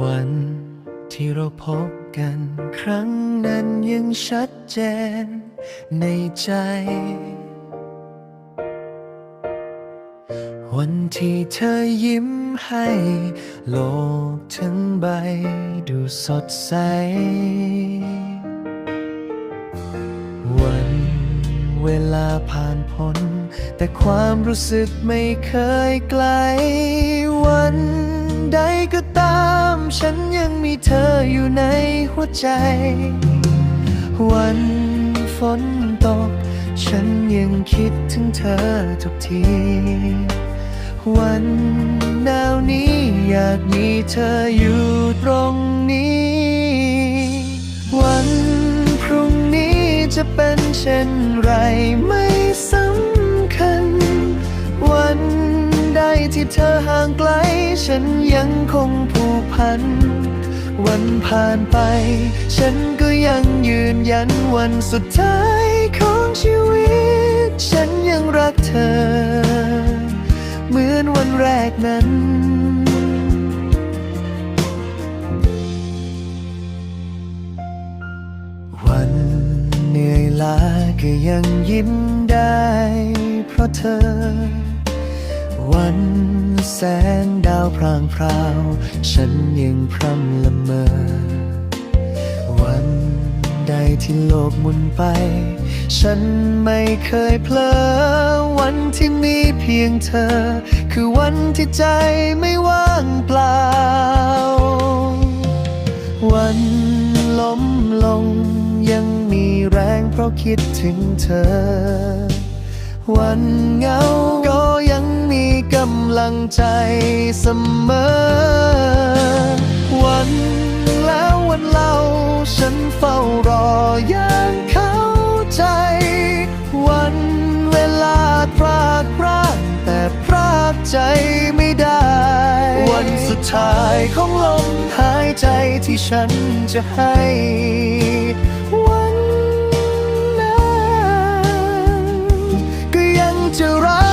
วันที่เราพบกันครั้งนั้นยังชัดเจนในใจ วันที่เธอยิ้มให้ โลกทั้งใบดูสดใส วันเวลาผ่านพ้น แต่ความรู้สึกไม่เคยไกลวัน ใดก็ตาม ฉันยังมีเธออยู่ในหัวใจ วันฝนตก ฉันยังคิดถึงเธอทุกที วันหนาวนี้อยากมีเธออยู่ตรงนี้ วันพรุ่งนี้จะเป็นเช่นไรไม่สำคัญ วันใดที่เธอห่างไกล ฉันยังคงผูกพัน วันผ่านไป ฉันก็ยังยืนยันวันสุดท้ายของชีวิต ฉันยังรักเธอ เหมือนวันแรกนั้นวันเหนื่อยล้าก็ยังยิ้มได้ เพราะเธอ วันแสงดาวพรางพราว ฉันยังพร่ำละเมอ วันใดที่โลกหมุนไป ฉันไม่เคยเพลอ วันที่มีเพียงเธอ คือวันที่ใจไม่ว่างเปล่า วันล้มลงยังมีแรงเพราะคิดถึงเธอ วันเหงา งใจเสมอ วันแล้ววันเล่า ฉันเฝ้ารออย่างเข้าใจ วันเวลาพรากพรากแต่พรากใจไม่ได้ วันสุดท้ายของลมหายใจที่ฉันจะให้วันนั้นก็ยังจะรัก